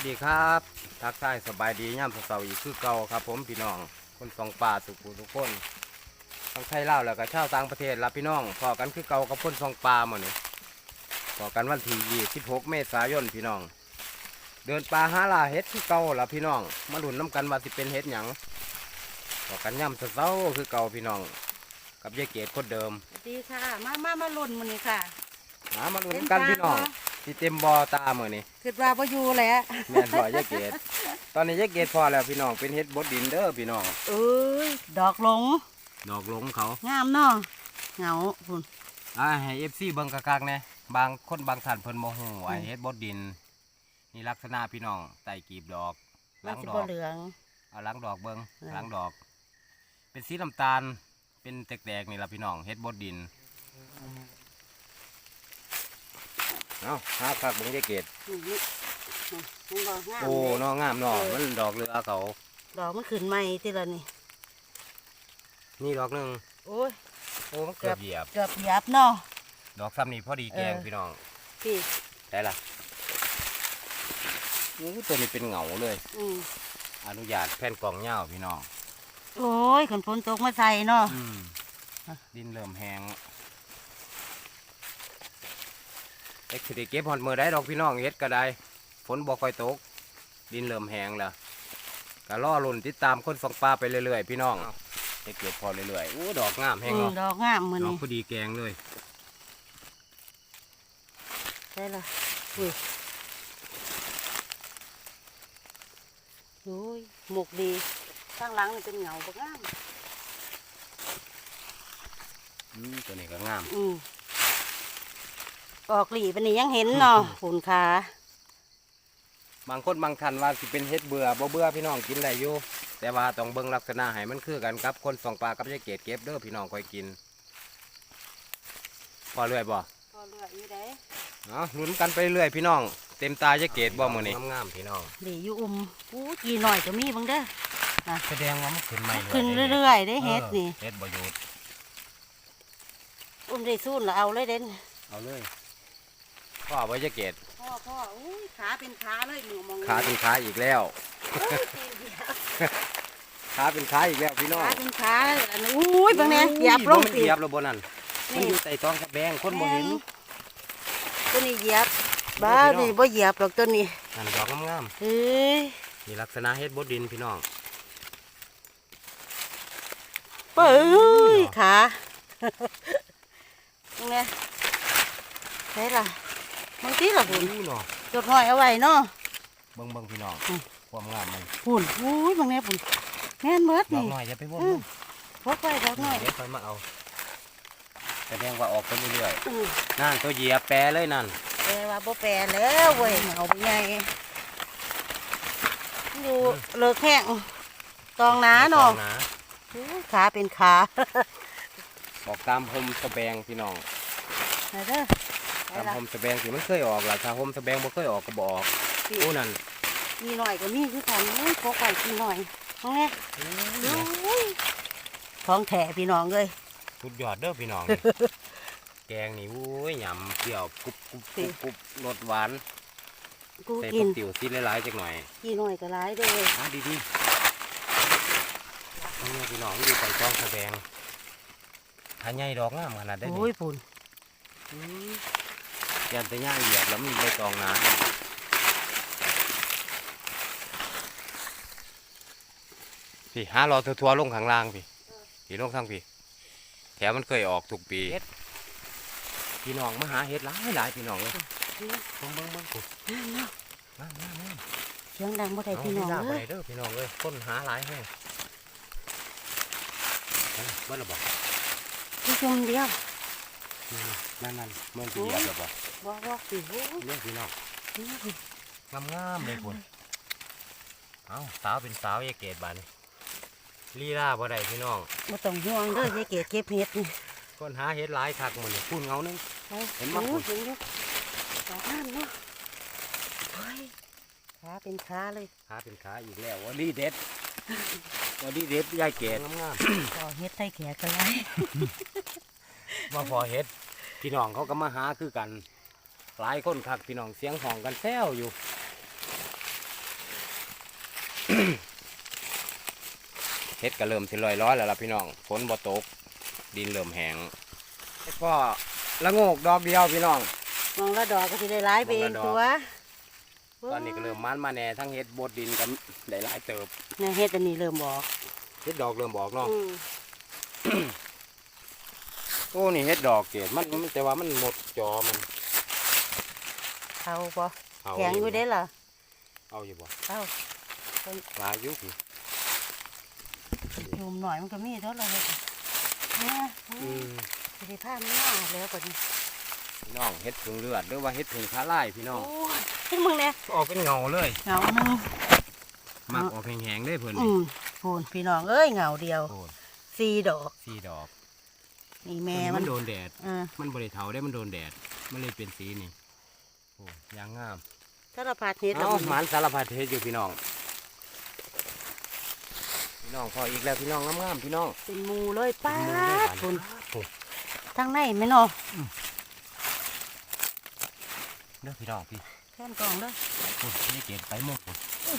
วัสดีครับ ทักทายสบายดีย่ำเสาร์อีกคือเก่าครับ ผมพี่น้อง คนสองป่าสุขุทุกคนทั้งไทยลาวแล้วก็ชาวต่างประเทศรับพี่น้องพอกันคือเก่ากับคนสองป่าหมดนี่พอกันวันที่26เมษายนพี่น้อง เดินป่าหาล่าเฮ็ดคือเก่าละพี่น้อง มาหลุนน้ำกันว่าสิเป็นเฮ็ดหยังพอกันย่ำเสาร์คือเก่าพี่น้อง กับยายเกดคนเดิมสวัสดีค่ะ มามามาลุ่นมันนี่ค่ะ หามาหลุนน้ำกันพี่น้อง ที่เต็มบ่อตาเมื่อนี่คิดว่าพออยู่แหล้วแม่นบ่อยายเกดตอนนี้ยายเกดพอแล้วพี่น้องเป็นเฮ็ดบดดินเด้อพี่น้องเอ้ยดอกหลง ดอกหลงเขา งามเนาะเหงาคุณอ่าให้เอฟซีเบิ่งกากๆแหน่บางคนบางท่านเพิ่นบ่ฮู้ไอ้อืมเฮ็ดบดดิน นี่ลักษณะพี่น้องไต่กีบดอกหมัลันงสิดบ่อกเหลืองเอาหลังดอกเบิ่งเออหลังดอก เป็นสีน้ำตาลเป็นแตกๆนี่ล่ะพี่น้องเฮ็ดบดดิน เอ้าหาคักเบิ่งยายเกดนี่นี่นี่มันดอกงามโอ้เลยน้องงามเนาะเออมันดอกเรือเขาดอกมันขึ้นใหม่ทีละนี่นี่ดอกหนึงโอ้ยโอ้มันเกือบเหยียบเกือบเหยียบเนาะดอกซ้ำนี่พอดีแกงเออพี่น้องพี่ได้ละนี่ตัวนี้เป็นเหงาเลยอืมอนุญาตแผ่นกล่องเหย้าพี่น้องโอ้ยขนฝนตกมาใส่เนาะดินเริ่มแห้ง เอ็กซ์ได้เก็บหอดมือได้ดอกพี่น้องเฮ็ดก็ได้ฝนบ่ค่อยตก ดินเริ่มแห้งแล้วก็ล่อลุ่นติดตามคนสองปลาไปเรื่อยๆพี่น้องเฮ็ดเก็บพอเรื่อยๆอู้ดอกงามแห้งอืมเนาะดอกงามมือดอกนี่พอดีแกงเลยได้ละอุ้ยโอ้ยหมกดีข้างหลังนี่เป็นเหงาบักงามอืมตัวนี้ก็งาม อืม ออกหลีเป็นนี่ยังเห็นเนาะหุ่นขาบางคนบางท่านว่าสิเป็นเฮ็ดเบื่อบ่เบื่อพี่น้องกินได้อยู่แต่ว่าต้องเบิ่งลักษณะให้มันคือกันกับ คนสองปลากับยายเกดเก็บเด้อพี่น้องค่อยกิน พอเรื่อยบ่พอเลืออยู่ได้เนาะลุ้นกันไปเรื่อยพี่น้อง เต็มตายายเกดบ่มื้อนี้งามๆพี่น้องหลีอยู่อุ่มอู้กี่หน่อยก็มีบังเด้อแสดงว่ามันขึ้นใหม่ขึ้นเรื่อยๆได้เฮ็ดนี่เฮ็ดบ่หยุดอุ่มได้สู้แล้วเอาเลยเด่นเอาเลย พ่อไว้ยายเกดพ่อพ่ออุ้ยขาเป็นขาเลยหนูมองขาเป็นขาอีกแล้วอุ้ยตีนเหยียบขาเป็นขาอีกแล้วพี่น้องขาเป็นขาเลยอันนี้อุ้ยบังเนี่ยเหยียบลงมันสิเหยียบแล้วบ่นั่นมันอยู่ใต้ท้องกระแบงคนบ่เห็นตัวนี้เหยียบบ้าพี่น้องนี่บ่เหยียบหรอกตัวนี้อันดอกงามเฮ้ยๆนี่ลักษณะเฮ็ดบดดินพี่น้องเป้ยขาตรงเนี้ยใช่ล่ะ บางทีล่ะพุ่นอู้เนาะจดหน่อยเอาไว้เนาะเบิ่งเบิ่งพี่น้องอืมความงามมันพุ่นอุ้ยบางเนี้ยพุ่นแม่นเบิดดอนี่กน้อยอย่าไปบ่อืมมพกไว้ดอกหน่อยเดี๋ยวค่อยมาเอาแสดงว่าออกไปเรื่อยอืมๆนั่นตัวเหยียบแปรเลยนั่นแปลว่าบ่แปลแล้วเว้ยเอาไปไงอยู่เลิกแห้งตองหนาเนาะตองหอุ้ยขาเป็นขา ออกตามพรมสแบงพี่น้อง ไหนเด้อไป ตามละพรมสแบงสิมันเคยออกล่ะถ้าพรมสแบงบ่เคยออกก็บ่ออกโอ้นั่นมีหน่อยก็มีคือกันอุ้ยพกไว้กินหน่อยตรงนี้อุ้ยของแถพี่น้องเลยสุดยอดเด้อพี่น้องนี่แกงนี่โอ้ยยำเปรี้ยวกรุบกรุบกรุบกรุบรสหวานกูใส่กิผันกติ๋วซีหลายๆจักหน่อยกินหน่อยก็ร้ายเลยหาดีๆนี่พี่น้องอยู่ใส่กล้องสแบงหาใหญ่ดอกงามขนาดได้โอ้ยปุ่น ยันแต่ย่างเหยียบแล้วมีใบตองหนาพี่หารอทัวร์ๆลงข้างล่างพี่พี่ลงทางพี่แถวมันเคยออกทุกปีพี่น้องมาหาเห็ดหลายหลายพี่น้องเลยเบิ่งเบิ่งเบิ่งกูนั่นเนาะมามามาเสียงดังบ่ได้เอาพี่น้องลาเลไปยเด้อพี่น้องเลยต้นหาหลายแห้งเอาเบิ่งและบ่พี่ชมเดียวนั่นนั่นๆมันจะเหยียบ และบ่บ่บ่สิโอ้ยเรื่องพี่น้องนี่งามงามๆเลยคุณเอาสาวเป็นสาวยายเกดบานนี่ลีลาบ่ได้พี่น้องบ่ต้องห่วงเด้อยายเกดเก็บเห็ดนี่คนหาเห็ดหลายคักมันนี่พูนเงานึงไปเห็นบ่โอ้ยเห็นอยู่ดอกงามเนาะเฮ้ยขาเป็นขาเลยหาเป็นขาอีกแล้ววันนี้เด็ดวันนี้เด็ดยายเกดงามงามต่อเฮ็ดไทยแขกกันไรๆมาพอเห็ดพี่น้องเขาก็มาหาคือกัน ลายคนคักพี่น้องเสียงห้องกันแซวอยู่เห็ดก็เริ่มสิลอยร้อยแล้วล่ะพี่น้องฝนบ่ตก ดินเริ่มแห้งเก็ละโงกดอกเดียวพี่น้องมองละดอกก็สิได้หลายเป็นตัวตอนนี้ก็เริ่มมัดมาแน่ทั้งเห็ดบดดินกับได้หลายเติบเนี่ยเห็ดอันนี้เริ่มบอกเห็ดดอกเริ่มบอกเนาะโอ้นี่เห็ดดอกเกดมันแต่ว่ามันหมดจอมัน เอาบ่เอาแข็งอยู่เด้ล่ะเอาอยู่บ่เอาหลายอยู่พี่ยุมหน่อยมันก็มีเท่าไหร่เนี่ยอืมสิได้พามันมาแล้วกว่านี้พี่น้องเฮ็ดผึ่งเลือดหรือว่าเฮ็ดผึ่งขาลายพี่น้องโอ้ยเห็นมึงเนี่ยออกเป็นเงาเลยเหงาหนึงมักออกแห้งๆได้เพิ่นอืมพูนพี่น้องเอ้ยเหงาเดียวโอ้ยสี่ดอกสี่ดอกนี่แม่มัมันนโดนแดดเออมันบริเทาได้มันโดนแดดมันเลยเป็นสีนี่โอ้ ยางงามสารพัดเฮ็ดเอาแล้วหมันสารพัดเทศอยู่พี่น้อง พี่น้องพออีกแล้วพี่น้องงามๆพี่น้อง เป็นหมูเลยป้าเป็นหมู่เลยดบาดคุนี้ณโอ้ทางในไหมเนาะเด้อพี่น้องพี่แค่นกล่องเด้อโอ้ยนี่เกตไปหมดโอ้ย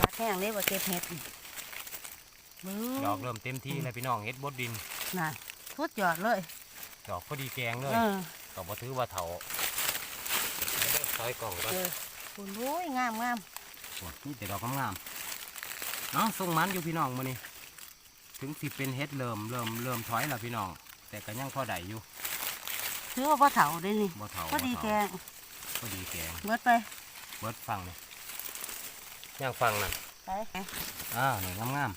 มาแห้งเลยว่าเก็บเห็ดมือดอกเริ่มเต็มที่แล้วพี่น้องเฮ็ดบดดินน่ะ สุดยอดเลยดอกพอดีแกงเลยเออก็บ่ถือว่าเถาเอาเด้อซอยกล่องก่อนเออคุณโอ้ยงามงามโอ้ยนี่แต่ดอกงามๆเนาะส่งมันอยู่พี่น้องมื้อนี้ถึงสิเป็นเฮ็ดเริ่มเริ่มเริ่มถอยแล้วพี่น้อง แต่ก็ยังพอได้อยู่ถือว่าพ่อเถาได้นี่บ่เถาพอดีบ่แกเถางพอดีแกงเบิดไปเบิดฟังนี่ย่างฟังนั่นไปอ้าวนี่งาม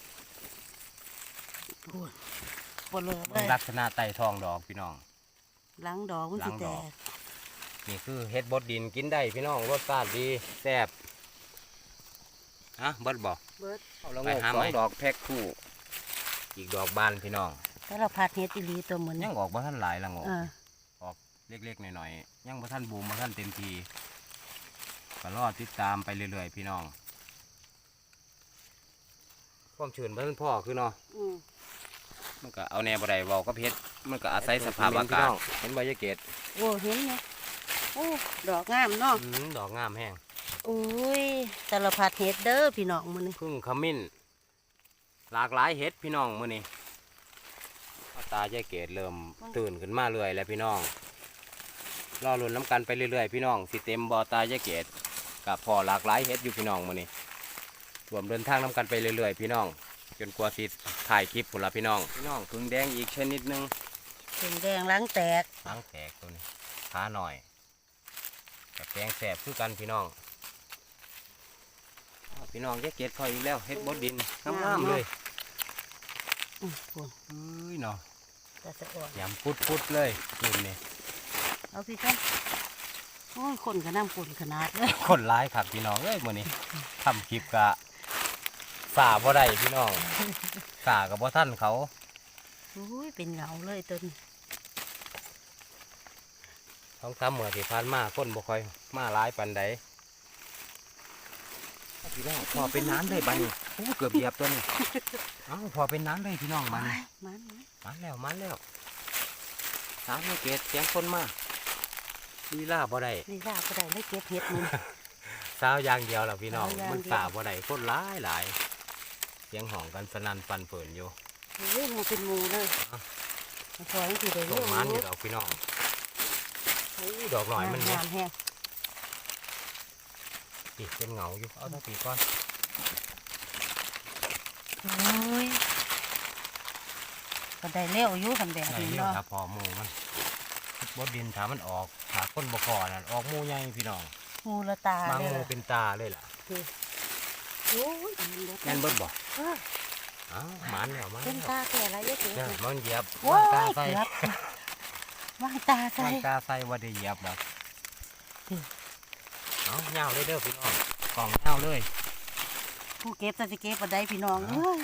พูน ปวดเลยๆเลเบิ่งยลักษณะไต่ทองดอกพี่น้อง หลังดอกมันสิหลังแตดอก กนี่คือเฮ็ดบดดินกินได้พี่น้องรสชาติดีแซ่บฮะเบิดบอก เบิดไปหาไหมดอกแพ็คคู่อีกดอกบานพี่น้องสารพัดเฮ็ดอีหลีตัวเหมือนยังออกบ่ทันหลายละงอกเออเล็กๆหน่อยๆยังบ่ทันบูมบ่ทันเต็มทีก็รอติดตามไปเรื่อยๆพี่น้องความชื้นบ่ทันพ่อคือเนาะอืม มันก็เอาแนวบ่ได้เว้ากับเฮ็ดมันก็อาศัยสภาพอากาศเห็นบ่ยายเกดโอ้เห็นไหมโอ้ดอกงามเนาะอืมดอกงามแห้งอุ้ยสารพัดเฮ็ดเด้อพี่น้องมื้อนี้พึ่งขมิ้น หลากหลายเฮ็ดพี่น้องมื้อนี้ตายายเกดเริ่มตื่นขึ้นมาเรื่อยแล้วพี่น้องรอลุ้นน้ำกันไปเรื่อยๆพี่น้องสิเต็มบ่อตายายเกดกับพอหลากหลายเฮ็ดอยู่พี่น้องมื้อนี้รวมเดินทางน้ำกันไปเรื่อยๆพี่น้อง จนกว่าสิถ่ายคลิปผุนละพี่น้องพี่น้องพึ่งแดงอีกชนิดหนึงถึงแดงหล้างแตกหางแตกตัวนี้ขาหน่อยกับแดงแสบคือกันพี่น้องอ้าวพี่น้องยายเกดคอยอีกแล้วเฮ็ดบดดินงามๆเลยอือพูนเอ้ยเนาะตาสะอ่อนยำปุดปุดๆเลยกินนี่เอาพี่กันโอ้ยคนก็น้ำคนขนาดเลย คนร้ายครับพี่น้องเอ้ยมื้อนี้ทำคลิปกะ ฝ่าบ่ได้พี่น้อง ฝ่ากับบ่ท่านเขาอุ้ยเป็นเหงาเลยต้นท้องซ้ำเมื่อที่ผ่านมาคนบ่ค่อย มาร้ายปันใดพี่น้องพอเป็นน้ำเลยบัดนี้โอ้เกือบเหยียบตัวนี้เอ้าพอเป็นน้ำเลยพี่น้องบัดนี้มันมันมันแล้วมันแล้วสามเกตเสียงคนมาลีลาบ่ได้นี่ลาก็ได้เลยเก็บเห็ดมันสาวอย่างเดียวล่ะพี่น้องสาวอย่างมันเดียวฝ่าบ่ได้คนร้ายหลาย เสียงห้องกันสนั่นฟันเปินอยู่เฮ้ยมันเป็นหมูเลยอะมันคอยมันคือได้ตเรื่กองมันอยู่ดอกพี่น้องอู้ดอกหน่อยมันเนี่ยงามแห้งปีเป็นเหงาอยู่ เอาทั้งปีก่อนโอ้ยก็ได้เร็วอยู่ทำแบบไหนนี้เรียวเนาะครับพอหมูมันบดดินถามมันออกหาคนบ่พอนั่นออกหมูใหญ่พี่น้องหมูละตาบางเลยหมูล่ะเป็นตาเลยล่ะ โอ้ยมันเล็กแม่นเบิดบ่เอออ้าวหมันแล้วหมันเป็นแล้วตาแต่อะไรเยอะเนี่ยๆมันเหยียบโอ้วางยตาใส่เกือบว่างตาใส่วางตาใส่ว่าได้เหยียบแล้วอืม เอาเงาเลยเด้อพี่น้องกล่องเงาเลย ผู้เก็บตาสิเก็บปได้พี่น้องอ๋อเอ้ย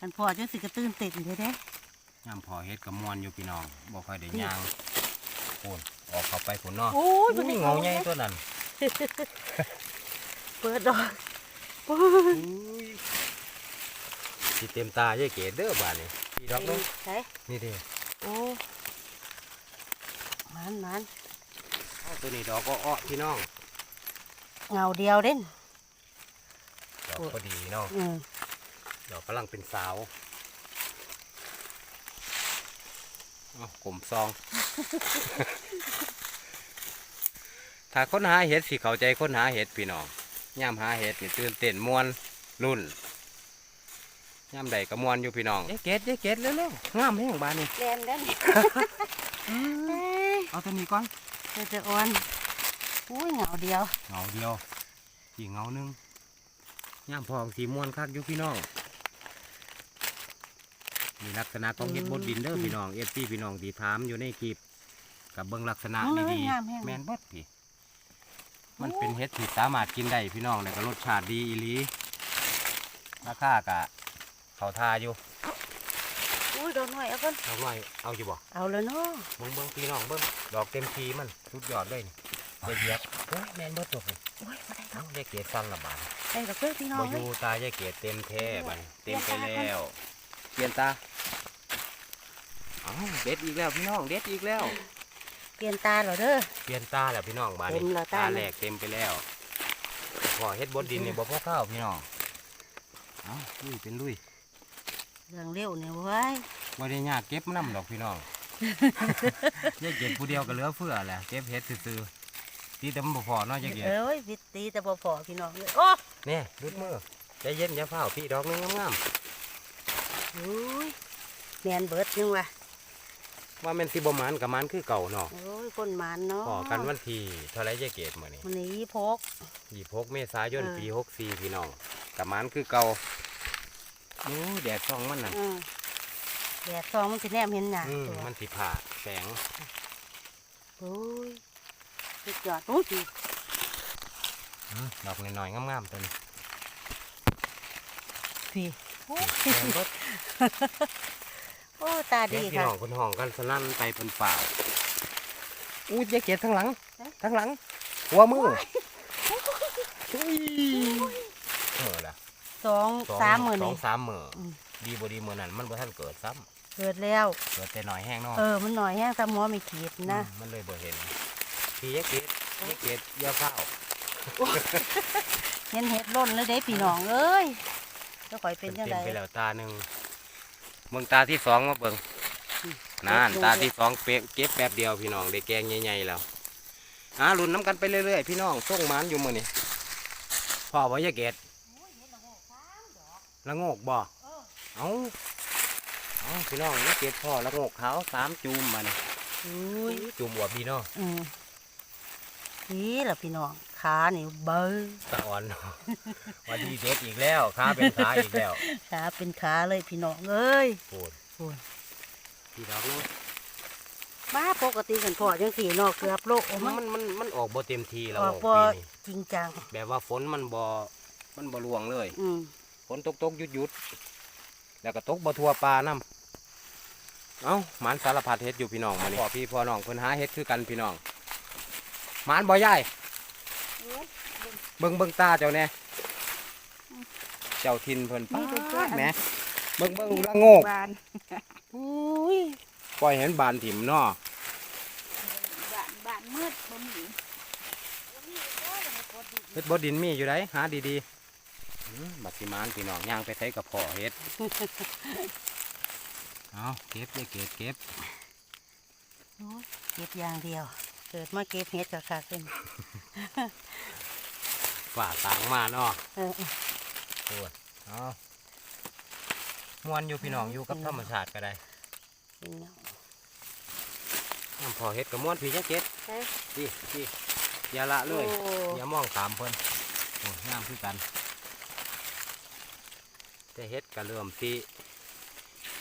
อันพอจังสิกระตื้นเต็มเลยเด้ยามพอเฮ็ดกับมวนอยู่พี่น้องบ่ค่อยได้ย่างโอนออกเข้าไปผุนเนาะโอ้ยอุ้ยเงาใหญ่ตัวนั้น เปิดดอกโอ้ย สิเต็มตาเย่เก๋เด้อบาดนี้พี่ดอกเนาะใช่นี่เด้โอ้มันมันเอาตัวนี้ดอกก็อ้อพี่น้องเงาเดียวเด่นดอกพอดีเนาะอืมดอกกำลังเป็นสาวอ้าวกลมซอง ถ้าค้นหาเห็ดสิเข้าใจค้นหาเห็ดพี่น้อง ย่ามหาเห็ดนี่ตื่นเต้นมวนรุ่นย่ามใดก็มวนอยู่พี่น้องเย้เกดเย้เกดเร็วๆงามแห้งบานนี่แลนเด่นเอ้ยเอาตัวนี้ก่อนเจะจะอ่อนอุ้ยเงาเดียวเงาเดียวอีกเงาหนึงย่ามพองสีม่วนคักอยู่พี่น้องมีลักษณะของเห็ดบดดินเด้อพี่น้องเอฟซีพี่น้องที่ถามอยู่ในคลิปกับเบิ้งลักษณะเอาเลยดีงามแห้งๆแมนเบดพี่ มันเป็นเห็ดที่สามารถกินได้พี่น้องแล้วก็รสชาติดีอีหลีราคากะเขาทาอยู่อุ้ยโดนหน่อยเอาก่อนเอาไว้เอาอยู่บ่เอาแล้วเนาะเบิ้งเบิ้งพี่น้องเบิ้งดอกเต็มทีมันสุดยอดเลยนี่ละเอียดโอ้ยแมนเบดตัวนี่โอ้ยมาได้เอาแยกเกศสั้นละบาทใส่กับเพื่อนพี่น้องบอเลยูยตายายเกศเต็มแท้บัดนเต็มไปเปลี่ยนตาก่อนแล้วเปลี่ยนตาเอ้าเด็ดอีกแล้วพี่น้องเด็ดอีกแล้ว เปลี่ยนตาเหรอเด้อ เปลี่ยนตาแล้วพี่น้องบาดเต็นี้มแล้วตา ตาแหลกเต็มไปแล้วพอเฮ็ดบดดินนี่บ่พอข้าวพี่น้องเอ้าลุยเป็นลุยเรื่องเร็วเนี่ยเว้ยบ่ได้ยากเก็บน้ำดอกพี่น้อง ยายเก็บผู้เดียวก็เหลือเฟือแหละเก็บเฮ็ดซื่อๆตีแต่มันบ่พอเนาะยายเก็บ เอ้ยวิตตีแต่บ่พอพี่น้องเลยโอ้นี่รุดมือใจเย็นอย่าเฝ้าวพี่ดอกนึงงามอุ้ยแมนเบิดนึงว่ะๆ ว่าแม่นสิบ่หมานกับหมานคือเก่าเนาะโอ้ยคนหมันเนาะพอกันวันที่เท่าไรยายเกศมื้อนี้วันนี้พกยี่หกเมษายนเออปีหกสี่พี่น้องกับมันคือเก่าโอ้แดดส่องมันน่ะอืมแดดซองมันสิแนมเห็นหนาอืมตัวมันสิผ่าแสงโอ้ยสุดยอดโอ้ยอืมดอกน้อยๆงามๆตัวนี้พี่ โอ้ยแสงรถโอ้ตาเด็ดีกพี่ค่ะ น้องคนห้องกันสนั่นไปเป็นเปล่าอู้ยายเกศทั้งหลังเอ๊ะทั้งหลัง หัวมืออุ้ยเออละสองสองสามหมื่นสอนี่ งสามหมื่นอืม ดีบ่ดีมือนั้นมันบ่ทันเกิดซ้เกิดแล้วำเกิดแต่หน่อยแห้งเนาะเออมันหน่อยแห้งตาหมอไม่ขีดนะอืมมันเลยบ่เห็นพี่ยายเกศยายเกศอยาเฝ้าเห็นเห็ดร่นเลยเด้พี่น้องเอ้ยจะข่อยเป็นยังเต็ไงมไปแล้วตาหนึ่ง เบิ่งตาที่สองมาเบิ่งอืมนั่นเก็บลงตาที่สองเป๊ะเก็บแป๊บเดียวพี่น้องได้แกงใหญ่ๆแล้วอ่าลุ้นน้ำกันไปเรื่อยๆพี่น้องส่งหมันอยู่มื้อนี้พ่อบ่ยายเกดละโงกบ่เอ้าเอ้าพี่น้องยายเกดพ่อละโงกขาวสามจูมมานี่อุ้ยจูมอวบดีเนาะอืมนี่แหละพี่น้อง ขานี่เบอร์ตาอ่อนว่าดีเด็ดอีกแล้วขาเป็นขาอีกแล้วขาเป็นขาเลยพี่น้องเอ้ยโอ้ยโอ้ยพี่ดอกเนาะบ้าปกติกันพอจังสี่นอกเกือบโลกโอ้มัมันนมันมันออกบ่เต็มทีแล้วออกปีบ่นี้จริงจังแบบว่าฝนมันบ่มันบ่ลวงเลยอืมฝนตกตกหยุดหยุดแล้วก็ตกบ่ทั่วปลาน้ำเอ้าหมานสารพัดเฮ็ดอยู่พี่น้องมานี่พ่อพี่พ่อน้องเพิ่นหาเฮ็ดคือกันพี่น้องหมานบ่ยาย เบิ่งเบิ่งตาเจ้าแน่เจ้าทินเพิ่นป้าดแหมเบิ่งเบิ่งละโงกบานอุ้ยปล่อยเห็นบานถิ่มเนาะบานบานมืดบ่มีเฮ็ดบ่ดินมีอยู่ไดหาดีๆอืมบัดสิหมานพี่น้องย่างไปใส่กับพ่อเฮ็ดเอาเก็บเลยเก็บเก็บโอ้ยเก็บอย่างเดียว เกิดมาเก็บเห็ดกับขาดเป็นฝ่าต่างมาเนาะเออโอ้ยเอามวนอยู่พี่น้องอยู่กับธรรมชาติก็ได้พี่น้องน้ำพอเฮ็ดกับม้วนพี่จะเก็ดเอ้ยพี่พี่อย่าละเลยโอ้อย่ามองขามเพิ่นโอ้ยงามคือกัน แต่เฮ็ดก็เริ่มสิ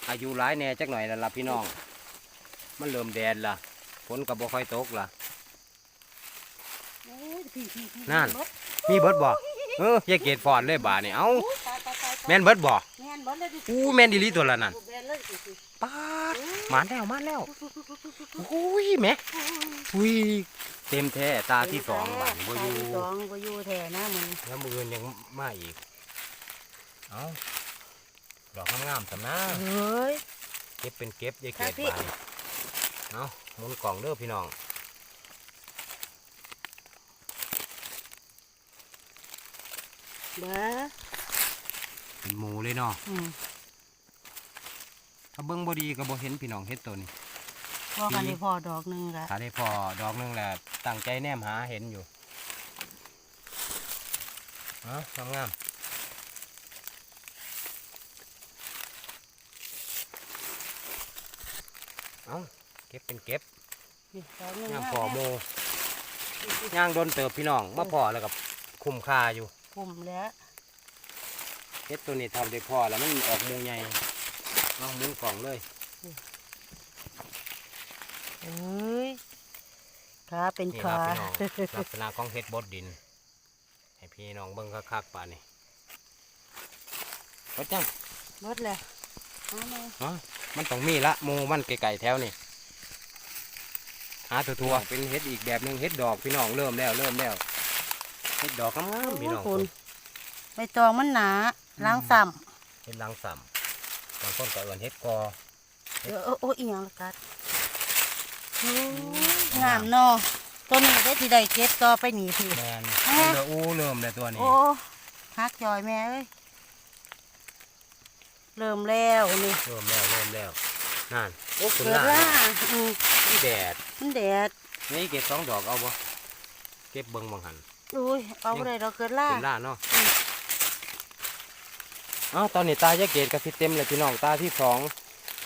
อายุหลายแหน่จักหน่อยแล้วล่ะพี่น้อง มันเริ่มแดดล่ะฝนก็บ่ค่อยตกล่ะโอ้ยพี่พี่พี่ นั่นเบิดมีเบิดบ่เออยายเกดฟอนเลยบาดนี่เอ้าโอ้ยตายตายตายตายแม่นเบิดบ่แม่นเบิดเลยดิอู้แม่นดีหลีตัวละนั่นแม่นเลยสิสิป๊าดหมานแล้วหมานแล้วโอ้ยแหม่อุ้ยเต็มแท้ตาที่สองบาดบ่อยู่ตาที่สองบ่อยู่แท้นะมึงแล้วมืออื่นยังมาอีกเอาดอกงามๆสำนะเฮ้ยเก็บเป็นเก็บยายเกครัดบพี่บาดนี่เอาหมุนกล่องเด้อพี่น้อง เด้อเป็นหมูเลยเนาะอืมถ้าเบิ้งบ่ดีก็บ่เห็นพี่น้องเฮ็ดตัวนี้พอกันได้พอดอกหนึงละถ้าได้พอดอกหนึงแหละตั้งใจแนมหาเห็นอยู่ฮะงามๆเอ้าเก็บเป็นเก็บนี่ดอกหนึงย่างนะพอโมย่างโดนเติบพี่น้องมาพอแล้วกับคุ้มค่าอยู่ คุมแล้วเฮ็ดตัวนี้ทำได้พอแล้วมันออกหมูใหญ่เนาะหมุนกล่องเลยเอ้ยขาเป็นนี่ขาล่ะพี่น้องลักษณะของเฮ็ดบดดิน ให้พี่น้องเบิ่งคักๆป่านนี้บดจังหมดเลยเอามาเนาะมันต้องมีละหมูมันไก่ๆแถวนี่หาทั่วๆเป็นเฮ็ดอีกแบบหนึงเฮ็ดดอกพี่น้องเริ่มแล้วเริ่มแล้ว เฮ็ดดอกงามๆพี่น้องโคุณใบตองมันหนาล้างซ้เฮ็ดลังสัมบางคนก็เอิ้นเฮ็ดกอำเดี๋ยวโอ้ยอีหยังละกัดโอ้ยงามเนาะตัวนี้ได้ที่ได้เก็บต่อไปหนีพี่แมนแม่เริ่มอู้เริ่มแล้วตัวนี้โอ้ฮักจอยแม่เอ้ยเริ่มแล้วนี่เริ่มแล้วเริ่มแล้วนั่นโอ้คุณเกิดล่าว่าอืมนี่แดดมันแดดนี่เก็บสองดอกเอาบ่เก็บเบิ่งบังหัน อุ้ยเอาไปเลยเราเกิดล่าคุณล่าเนาะเอ้าตอนนี้ตายะเกตกับสิเต็มเลยพี่น้องตาที่สอง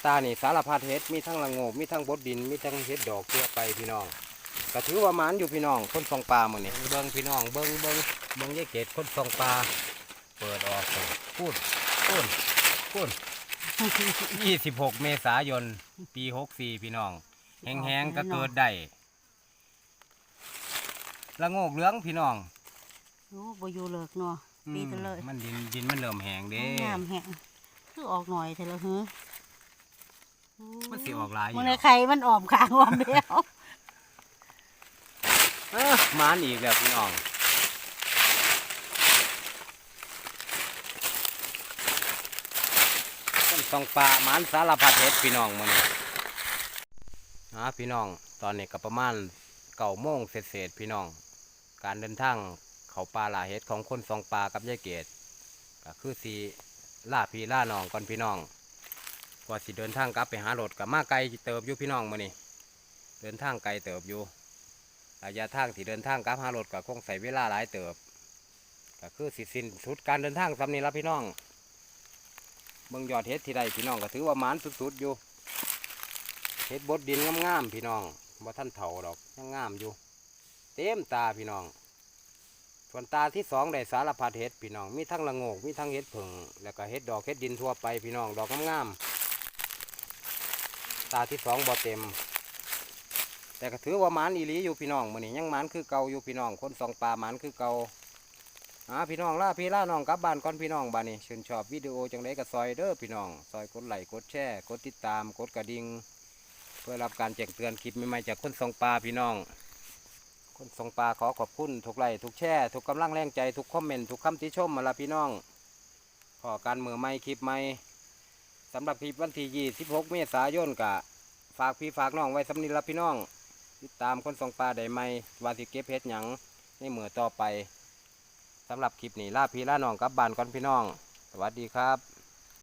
ตานี่สารพัดเฮ็ดมีทั้งละโงบมีทั้งบดดินมีทั้งเฮ็ดดอกเพื่อไปพี่น้องก็ถือว่าหมานอยู่พี่น้องคนส่องปลาหมดนี่เบิ่งพี่น้องเบิ่งเบิ่งเบิ่งยะเกตคนส่องปลาเปิดออกพูดพูดพูด26เมษายน ปี64พี่น้องแห้งๆก็เกิดได้ ละโงกเหลืองพี่น้องโอ้บอยู่เลิกเนาะอืมปีกันเลยมันดินดินมันเริ่มแห้งเด้งามแห้งคือออกหน่อยเถอะละฮึมันสิออกหลายอยู่มันในไข่มันออมขางออมเดียวเอ้อหมานอีกแล้วพี่น้องต้นตองปลาหมานสารพัดเห็ดพี่น้องมันนะพี่น้อง ตอนนี้ก็ประมาณเก่าโมงเศษๆพี่น้อง การเดินทางเขาปลาลาเห็ดของคนสองปลากับยายเกดก็คือสีล่าพี่ล่าน้องก่อนพี่น้องกว่าสิเดินทางกลับไปหารถกับมาไกลเติบอยู่พี่น้องมานี่เดินทางไกลเติบอยู่ระยะทางที่เดินทางกลับหารถก็คงใส่เวลาหลายเติบก็คือสิสิ้นสุดการเดินทางสำนี้ละพี่น้องเมืองยอดเฮ็ดที่ใดพี่น้องก็ถือว่ามานสุดๆอยู่เฮ็ดบดดินงามๆพี่น้องว่าท่านเถาดอกยังงามอยู่ ต็มตาพี่น้อง ส่วนตาที่สองได้สารพัดเห็ดพี่น้อง มีทั้งละงกมีทั้งเห็ดผึ่งแล้วก็เห็ดดอกเห็ดดินทั่วไปพี่น้อง ดอกงามๆ ตาที่สองบ่เต็ม แต่ก็ถือว่ามานอีหลีอยู่พี่น้องมือนี้ยังมานคือเกาอยู่พี่น้อง คนสองปลามานคือเกาอ่าพี่น้องล่าพี่ล่าน้องกลับบ้านก่อนพี่น้องบ้านนี้ชื่นชอบวิดีโอจังไดก็ซอยเด้อพี่น้อง ซอยกดไลค์กดแชร์กดติดตามกดกระดิ่งเพื่อรับการแจ้งเตือนคลิปใหม่ๆจากคนสองปลาพี่น้อง คนส่งปลาขอขอบคุณทุกไลค์ทุกแช่ทุกกำลังแรงใจทุกคอมเมนต์ทุกคำติชมมาละพี่น้องพอการมือไม่คลิปไม่สำหรับคลิปวันที่ 26 เมษายนกะ ฝากพี่ฝากน้องไว้สำนิละพี่น้อง ติดตามคนส่งปลาได้ไหมวาสิเก็บเฮ็ดหยังในมือต่อไปสำหรับคลิปนี้ลาพี่ลาน้องกับบานก่อนพี่น้อง สวัสดีครับ